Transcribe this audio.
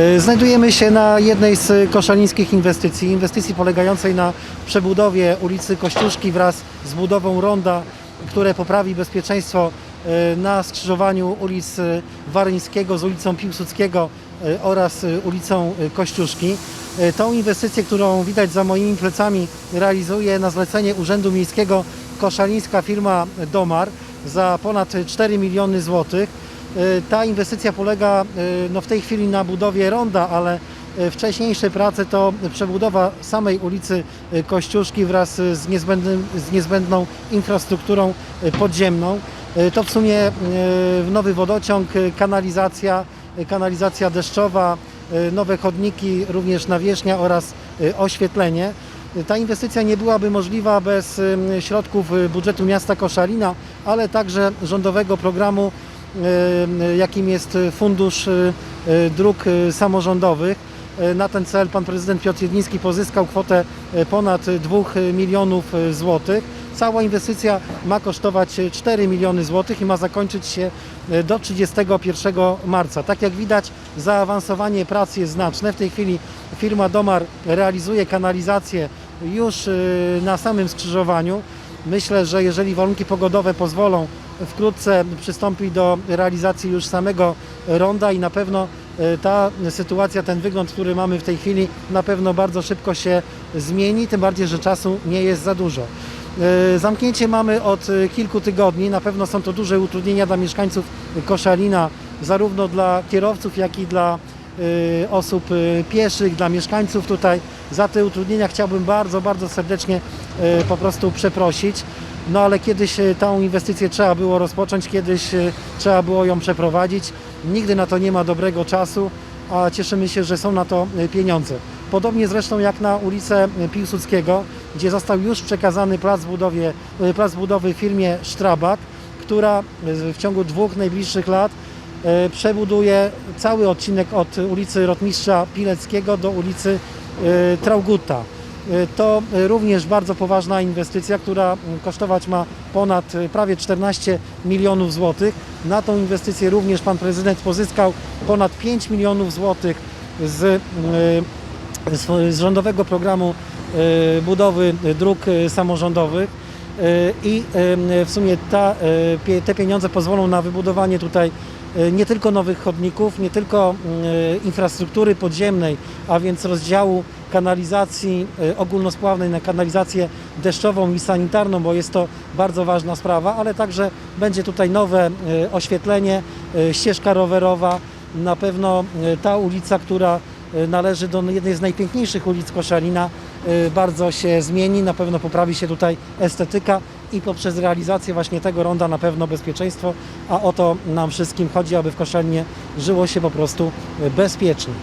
E, Znajdujemy się na jednej z koszalińskich inwestycji, inwestycji polegającej na przebudowie ulicy Kościuszki wraz z budową ronda, które poprawi bezpieczeństwo e, na skrzyżowaniu ulic e, Waryńskiego z ulicą Piłsudskiego oraz ulicą Kościuszki. Tą inwestycję, którą widać za moimi plecami, realizuje na zlecenie Urzędu Miejskiego koszalińska firma Domar za ponad 4 miliony złotych. E, Ta inwestycja polega e, no, w tej chwili na budowie ronda, ale e, wcześniejsze prace to przebudowa samej ulicy Kościuszki wraz z, niezbędnym, z niezbędną infrastrukturą podziemną. To w sumie nowy wodociąg, kanalizacja, kanalizacja deszczowa, nowe chodniki, również nawierzchnia oraz oświetlenie. Ta inwestycja nie byłaby możliwa bez środków y, budżetu miasta Koszalina, ale także rządowego programu, jakim jest Fundusz y, y, Dróg y, Samorządowych. Na ten cel pan prezydent Piotr Jedliński pozyskał kwotę ponad 2 milionów złotych. Cała inwestycja ma kosztować e, 4 miliony złotych i ma zakończyć się do 31 marca. Tak jak widać, zaawansowanie prac jest znaczne. W tej chwili firma Domar realizuje kanalizację już na samym skrzyżowaniu. Myślę, że jeżeli warunki pogodowe pozwolą, wkrótce przystąpi do realizacji już samego ronda i na pewno e, ta sytuacja, ten wygląd, który mamy w tej chwili, na pewno bardzo szybko się zmieni, tym bardziej, że czasu nie jest za dużo. E, Zamknięcie mamy od e, kilku tygodni. Na pewno są to duże utrudnienia dla mieszkańców Koszalina, zarówno dla kierowców, jak i dla osób e, pieszych, dla mieszkańców tutaj. Za te utrudnienia chciałbym bardzo, bardzo serdecznie e, po prostu przeprosić. No ale kiedyś tą inwestycję trzeba było rozpocząć, kiedyś trzeba było ją przeprowadzić. Nigdy na to nie ma dobrego czasu, a cieszymy się, że są na to pieniądze. Podobnie zresztą jak na ulicę Piłsudskiego, gdzie został już przekazany plac, budowie, plac budowy firmie Strabag, która w ciągu dwóch najbliższych lat przebuduje cały odcinek od ulicy Rotmistrza Pileckiego do ulicy e, Traugutta. E, To e, również bardzo poważna inwestycja, która m, kosztować ma ponad e, prawie 14 milionów złotych. Na tą inwestycję również pan prezydent pozyskał ponad 5 milionów złotych z, e, z, z rządowego programu e, budowy dróg e, samorządowych. E, I e, w sumie ta, e, te pieniądze pozwolą na wybudowanie tutaj e, nie tylko nowych chodników, nie tylko e, infrastruktury podziemnej, a więc rozdziału kanalizacji e, ogólnospławnej na kanalizację deszczową i sanitarną, bo jest to bardzo ważna sprawa, ale także będzie tutaj nowe e, oświetlenie, e, ścieżka rowerowa, na pewno e, ta ulica, która e, należy do jednej z najpiękniejszych ulic Koszalina, e, bardzo się zmieni, na pewno poprawi się tutaj estetyka i poprzez realizację właśnie tego ronda na pewno bezpieczeństwo, a o to nam wszystkim chodzi, aby w Koszalinie żyło się po prostu e, bezpiecznie.